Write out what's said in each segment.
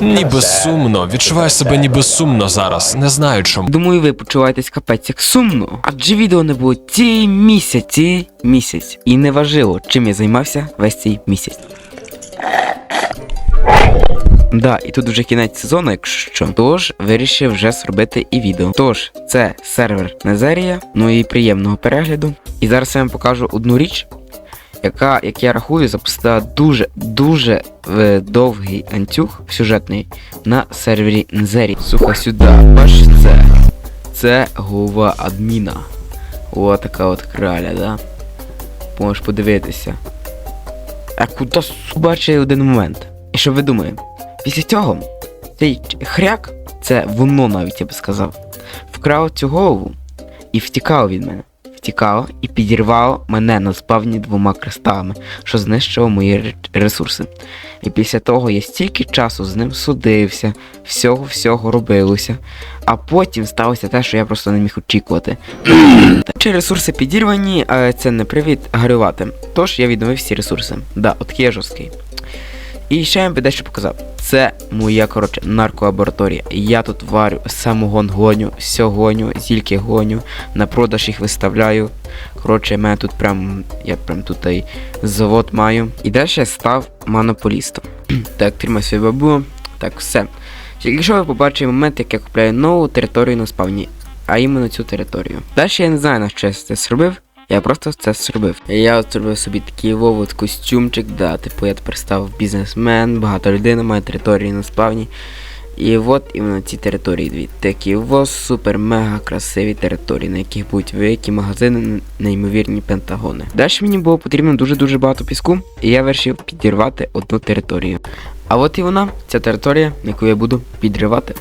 Ніби сумно, відчуваю себе ніби сумно зараз, не знаю чому. Думаю, ви почуваєтесь капець як сумно. Адже відео не було цілий місяць, цілий місяць. І не важливо, чим я займався весь цей місяць. Да, і тут вже кінець сезону, якщо що. Тож вирішив вже зробити і відео. Тож, це сервер Незерія, ну і приємного перегляду. І зараз я вам покажу одну річ, яка, як я рахую, запустила дуже дуже е, довгий антюг сюжетний на сервері Нзері. Слухай сюди, бач це. Це голова адміна. О, така от краля, да? Можеш подивитися. А куди бачить один момент? І що ви думаєте? Після цього цей хряк, це воно навіть я би сказав, вкрав цю голову і втікав від мене. Втікав і підірвав мене на спавні двома кристалами, що знищило мої ресурси. І після того я стільки часу з ним судився, всього-всього робилося. А потім сталося те, що я просто не міг очікувати. Чи ресурси підірвані, це не привід горювати. Тож я відновив всі ресурси. Да, от я жорсткий. І ще я вам дещо показав. Це моя, коротше, нарколабораторія. Я тут варю самогон гоню, все гоню, зільки гоню, на продаж їх виставляю. Коротше, мене тут прям, я прям тут і завод маю. І далі я став монополістом. так, тримай свою бабу, так, все. Тільки що ви побачили момент, як я купляю нову територію на спавні, а іменно цю територію. Далі я не знаю, на що я це зробив. Я просто це зробив. Я от зробив собі такий вовод костюмчик, да, типу я тепер став бізнесмен, багато людей має території на спавні. І от іменно ці території дві. Такі ось супер мега красиві території, на яких будуть великі магазини, неймовірні пентагони. Далі мені було потрібно дуже-дуже багато піску, і я вирішив підірвати одну територію. А от і вона, ця територія, яку я буду підривати.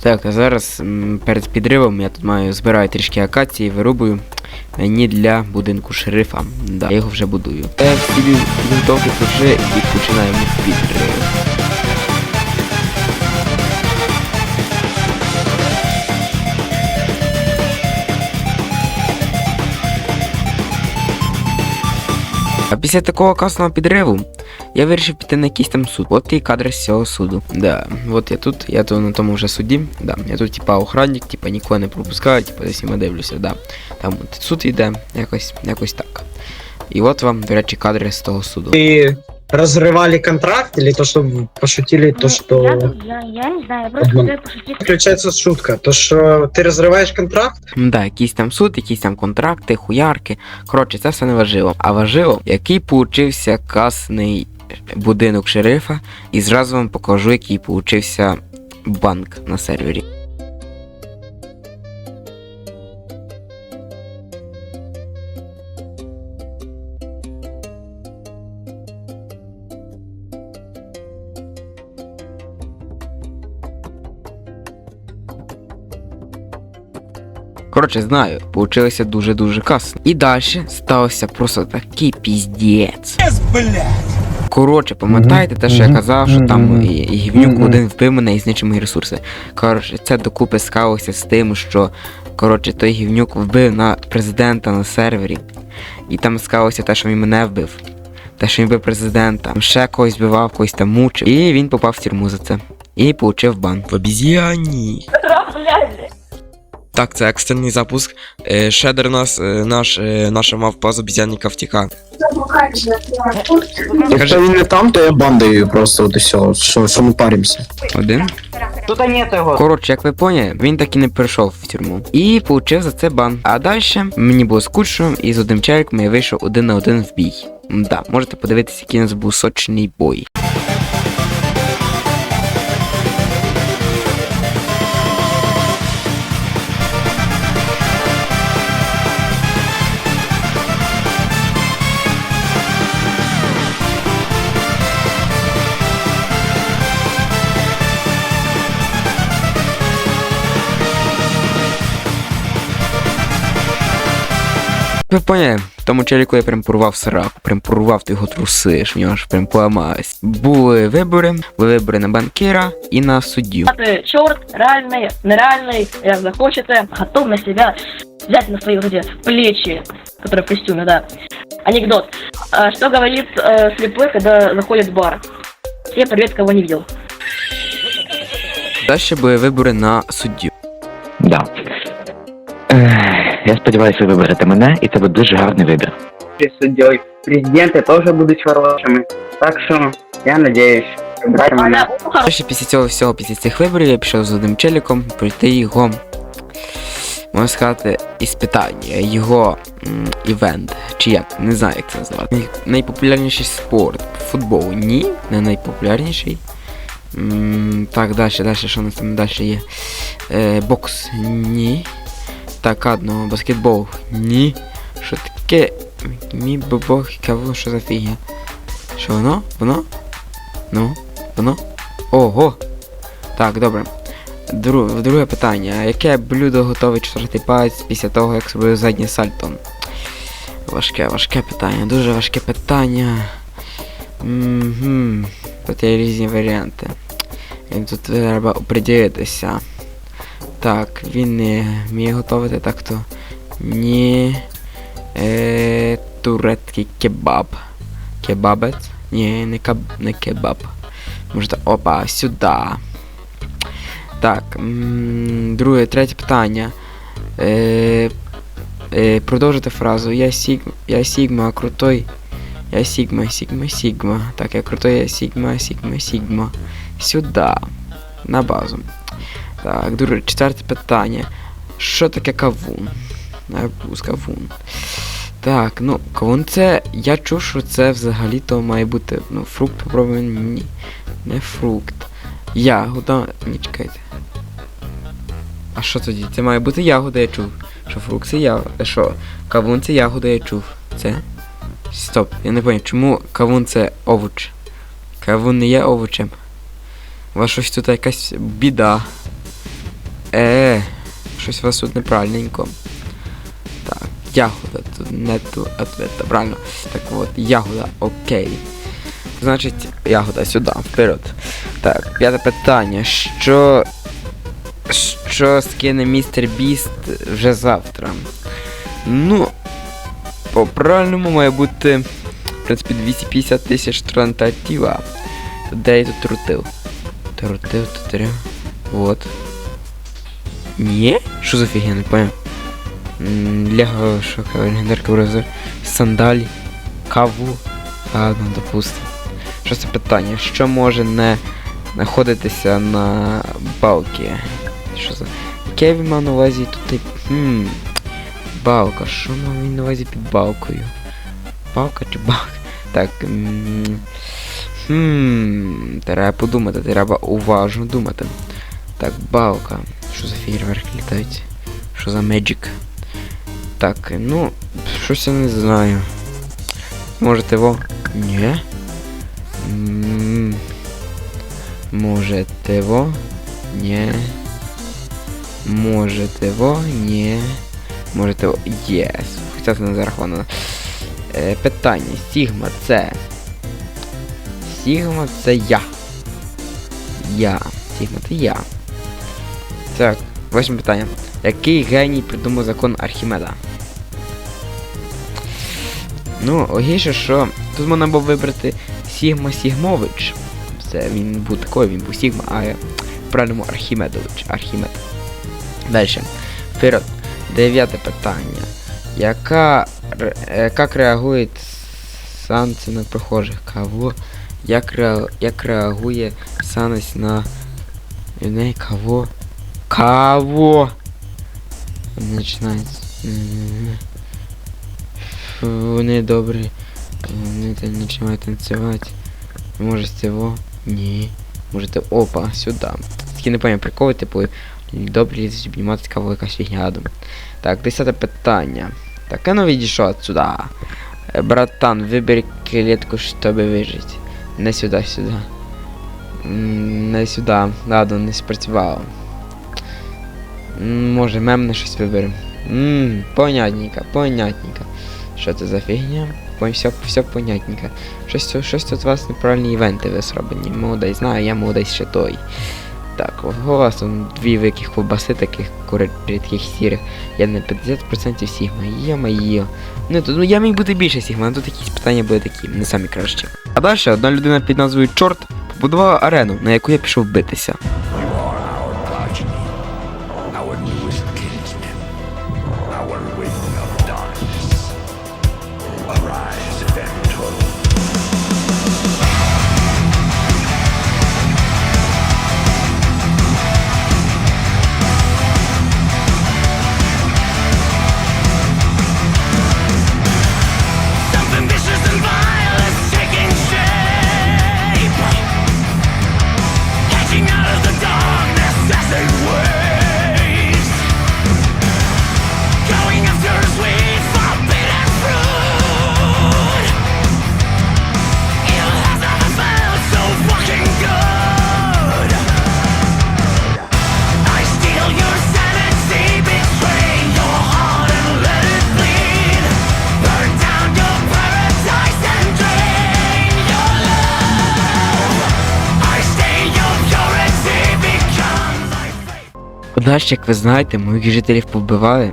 Так, а зараз перед підривом я тут маю збираю трішки акації, вирубую мені для будинку шерифа. Да, я його вже будую. Е, всі вінтовки вже і починаємо підрив. А після такого класного підриву я вирішив піти на якийсь там суд. От і кадри з цього суду. Да, от я тут, я тут на тому вже суді. Да, я тут типа охранник, типа нікого не пропускаю, типа десь я дивлюся, да. Там от суд йде, якось, якось так. І от вам, до речі, кадри з того суду. Ты разрывали контракт или то, что пошутили, то, Ну, что... Я, я, я не знаю, я просто Обман. хотел пошутить. Включается шутка. То, что ты разрываешь контракт, М, Да, якийсь там суд, якісь там контракти, хуярки. Коротше, це все не важливо. А важливо, який получився касний будинок шерифа, і зразу вам покажу, який получився банк на сервері. Коротше, знаю, получилося дуже-дуже касно. І далі стався просто такий піздець. Коротше, пам'ятаєте те, що я казав, що там і, і гівнюк один вбив мене і знищив мої ресурси. Коротше, це докупи склалося з тим, що коротше, той гівнюк вбив на президента на сервері. І там склалося те, що він мене вбив. Те, що він вбив президента, ще когось вбивав, когось там мучив. І він попав в тюрму за це. І получив бан. В обіз'яні. Так, це екстрений запуск. Е, Шедер нас, е, наш, е, наша мавпа з обіз'янника втіка. Якщо він не там, то я бандою просто от і все. Що, що ми паримося? Один. Тут нет его. Коротше, як ви поняли, він так і не прийшов в тюрму. І получив за це бан. А далі мені було скучно, і з одним чоловіком я вийшов один на один в бій. Да, можете подивитися, який у нас був сочний бой. Ви поняли? Тому челіку я прям порвав сраку, прям порвав ти його труси, що в нього ж прям поламалось. Були вибори, були вибори на банкіра і на суддю. Ты черт, реальный, нереальный, як захочете, готов на себя взять на свои вот эти плечи, которые в костюме, да. Анекдот. А, Что говорит э, слепой, когда заходит в бар? Всем привет, кого не видел. Далі були вибори на суддю. Да. Я сподіваюся, ви виберете мене, і це буде дуже гарний вибір. суддей. Президенты тоже будут хорошими. Так что я надеюсь, выбирайте меня. Она після цього всього, після цих виборів, я пішов з одним челіком пройти його, можна сказати, іспитання, його м, івент. Чи як, не знаю, як це назвати. Най- Найпопулярніший спорт. Футбол ні, не найпопулярніший. М, Так, далі, далі, що у нас там далі є? Е, бокс ні. Так, ладно, баскетбол ні. Що таке? Мій бобок, кого, що за фігня? Що воно? Воно? Ну, воно? Ого! Так, добре. Дру, друге питання. Яке блюдо готовий четвертий палець після того, як зробив заднє сальто? Важке, важке питання, дуже важке питання. Угу. Тут є різні варіанти. І тут треба оприділитися. Так, він не вміє готувати, так то. Ні. Е, турецький кебаб. Кебабець? Ні, не, каб, не кебаб. Може, та- опа, сюди. Так, друге, третє питання. Е, е, продовжити фразу. Я Сігма, я Сігма, крутой. Я Сігма, Сігма, Сігма. Так, я крутой, я Сігма, Сігма, Сігма. Сюди. На базу. Так, друге, четверте питання. Що таке кавун? Арбуз, кавун. Так, ну, кавун це. Я чув, що це взагалі-то має бути. Ну, фрукт попробуємо. Ні. Не фрукт. Ягода. Ні, чекайте. А що тоді? Це має бути ягода, я чув. Що фрукт це ягода. Що? Кавун це ягода, я чув. Це? Стоп, я не пам'ятаю, чому кавун це овоч? Кавун не є овочем. У вас щось тут якась біда. Е, щось у вас тут неправильненько. Так, ягода, тут не ту ответа, правильно. Так от, ягода, окей. Значить, ягода сюди, вперед. Так, п'яте питання. Що. Що скине містер Біст вже завтра? Ну. По правильному має бути. В принципі, 250 тисяч трантатіва. Де я тут трутив? Трутив, тут треба. Ні? Що за фігня, не понял. Лего, що легендарка браузер. Сандалі. Каву. Ладно, допустим. Що це питання? Що може не знаходитися на балки? Що за. Яке він мав на увазі тут. Хм. Балка. Що мав він на увазі під балкою? Балка чи балка? Так. Хм. Треба подумати, треба уважно думати. Так, балка. Що за фейерверки літають? Що за меджик? Так, ну, щось я не знаю. Можете во? М, Можете во? Ні. Можете во? Ні. Можете во? Єс. Хоча це не зараховано. Е, питання. Сігма це. Сігма це я. Я. Сігма це я. Так, восьме питання. Який геній придумав закон Архімеда? Ну, логіше, що тут можна було вибрати Сігма Сігмович. Це він був такий, він був Сігма, а я правильному Архімедович. Архімед. Далі. Вперед. Дев'яте питання. Яка, як реагує санкція на прохожих? Кого? Як, ре, як реагує санкція на людей? Кого? Кого? Починається. М, Вони добрі. Вони там починають танцювати. Може цього? Ні. Можете. Опа, сюди. Такі не пам'ятаю приколи, типу, добрі лізуть обнімати кого якась фігня. думаю. Так, десяте питання. Так, а ну відійшов отсюди. Е, Братан, вибери клетку, щоб вижити. Не сюди, сюди. М, Не сюди. Ладно, не спрацювало. Може, мемне щось виберемо. Ммм, понятненько, понятненько. Що це за фігня? Все, все понятненько. Щось, щось тут у вас неправильні івенти ви зроблені. Молодець, знаю, я молодець ще той. Так, у вас там дві великих ковбаси, таких кури рідких сірих. Я на 50% сігма. Йо-моє. Ну тут ну, я міг бути більше сігма, але тут якісь питання були такі, не самі кращі. А далі одна людина під назвою Чорт побудувала арену, на яку я пішов битися. Далі, як ви знаєте, моїх жителів побивали.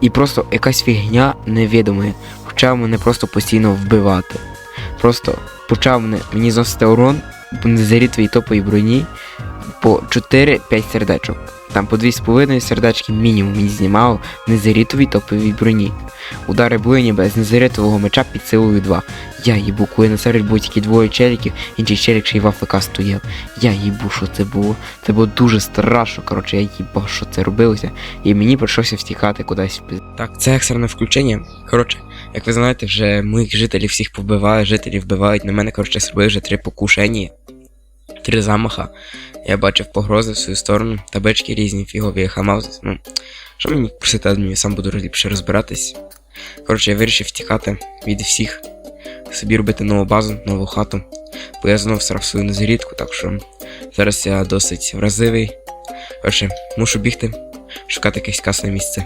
І просто якась фігня невідома. Почав мене просто постійно вбивати. Просто почав мене, мені зносити урон по незарітовій топовій броні по 4-5 сердечок. Там по 2,5 сердечки мінімум мені знімав в незарітовій топовій броні. Удари були ніби з незарітового меча під силою 2. Я їбу, коли на сервері було тільки двоє челіків, інший челік ще й в АФК стояв. Я їбу, що це було. Це було дуже страшно, коротше, я їбав, що це робилося. І мені прийшлося втікати кудись Так, це екстрене включення. Коротше, як ви знаєте, вже моїх жителів всіх побивають, жителі вбивають. На мене, коротше, зробили вже три покушення, три замаха. Я бачив погрози в свою сторону, таблички різні, фігові хамаузи. Ну, що мені просити адмінів, сам буду ліпше розбиратись. Коротше, я вирішив втікати від всіх, собі робити нову базу, нову хату. Бо я знов срав свою незарідку, так що зараз я досить вразивий. Коротше, мушу бігти, шукати якесь касне місце.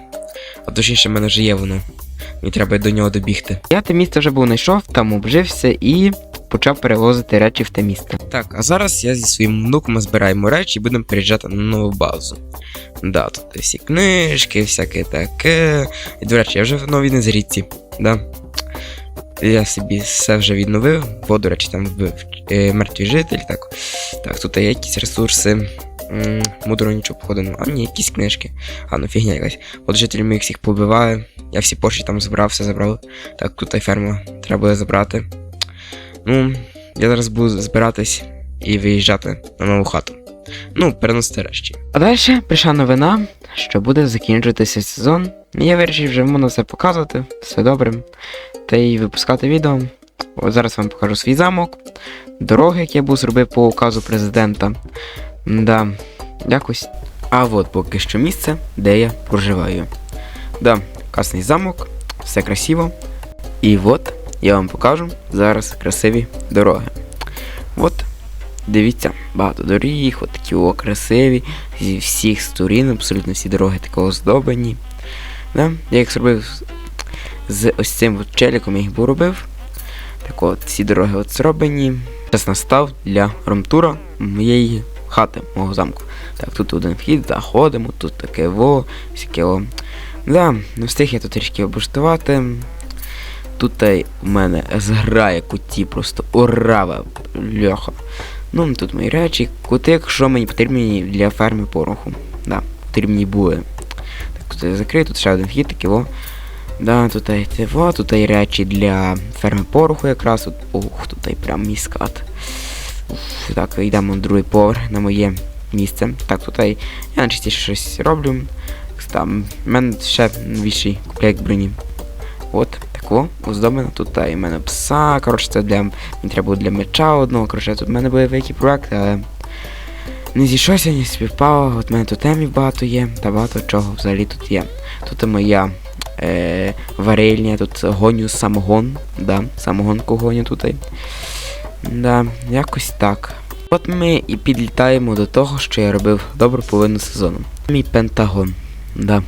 А точніше, в мене вже є воно. Мені треба до нього добігти. Я те місце вже був знайшов, там обжився і почав перевозити речі в те місце. Так, а зараз я зі своїм внуком збираємо речі і будемо переїжджати на нову базу. Да, тут всі книжки, всяке таке. І, до речі, я вже в новій незрідці. Да. Я собі все вже відновив, бо, до речі, там вбив е, мертвий житель. Так, так тут є якісь ресурси. Мудро нічого походу нема. А ні, якісь книжки. А, ну фігня якась. От жителі моїх всіх побиваю. Я всі поші там забрав, все забрав. Так, тут і ферма треба буде забрати. Ну, я зараз буду збиратись і виїжджати на нову хату. Ну, переносити речі. А далі прийшла новина, що буде закінчуватися сезон. Я вирішив вже можна все показувати, все добре. Та й випускати відео. От зараз вам покажу свій замок, дороги, які я був зробив по указу президента. Да, якось. А от поки що місце, де я проживаю. Да, класний замок, все красиво. І от я вам покажу зараз красиві дороги. От Дивіться, багато доріг, от такі о, красиві, зі всіх сторін, абсолютно всі дороги такого оздоблені. Да? Я їх зробив з- ось цим от челіком, я їх був робив. Так от, всі дороги от зроблені. Час настав для ромтура моєї хати, мого замку. Так, тут один вхід, заходимо, тут таке во, всяке о. Да, не встиг я тут трішки облаштувати. Тут у мене зграє куті, просто орава, льоха. Ну, тут мої речі, кути, якщо мені потрібні для ферми пороху. Да, потрібні були. Так, тут я закрию, тут ще один вхід, такий во. Да, тут і во, тут і речі для ферми пороху якраз. От, ух, тут і прям міскат. Уф, так, йдемо на другий поверх на моє місце. Так, тут і я найчастіше щось роблю. Там, в мене ще новіший купляк броні. От, тако, оздоблено. Тут та, і в мене пса. Коротше, це для. Мені треба було для меча одного. Коротше, тут в мене були великі проекти, але не зійшовся, не співпало. От в мене тут темів багато є, та багато чого взагалі тут є. Тут моя е, варильня, тут гоню самогон. Да, самогонку гоню тут. Да, якось так. От ми і підлітаємо до того, що я робив добру половину сезону. Мій пентагон. Да.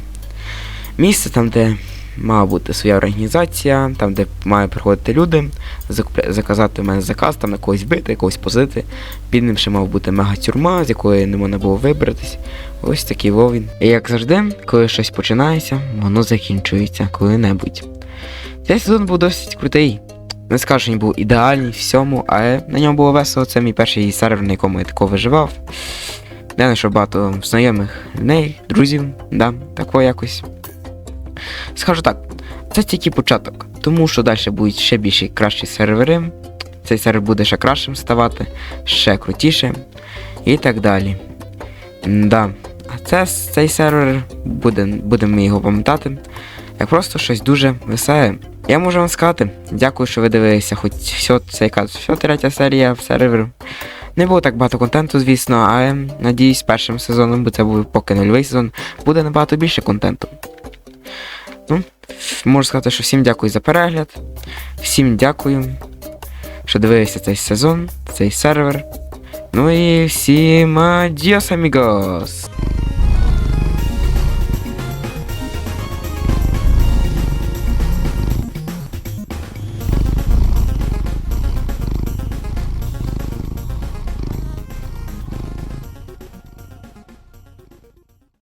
Місце там, де має бути своя організація, там, де мають приходити люди, заказати в мене заказ, там на когось бити, якогось позити. Під ним ще мав бути мега-тюрма, з якої не можна було вибратись. Ось такий вовін. І як завжди, коли щось починається, воно закінчується коли-небудь. Цей сезон був досить крутий. Не скажу, він був ідеальний всьому, але на ньому було весело. Це мій перший сервер, на якому я тако виживав. Я знайшов багато знайомих людей, друзів, да, тако якось. Скажу так, це тільки початок, тому що далі будуть ще більші кращі сервери. Цей сервер буде ще кращим ставати, ще крутіше і так далі. Да. А це, цей сервер буде, будемо його пам'ятати, як просто щось дуже веселе. Я можу вам сказати, дякую, що ви дивилися хоч все, це яка третя серія в сервер. Не було так багато контенту, звісно, але надіюсь, першим сезоном, бо це був поки нульовий сезон, буде набагато більше контенту. Ну, можу сказати, що всім дякую за перегляд. Всім дякую, що дивилися цей сезон, цей сервер. Ну і всім адіос, амігос!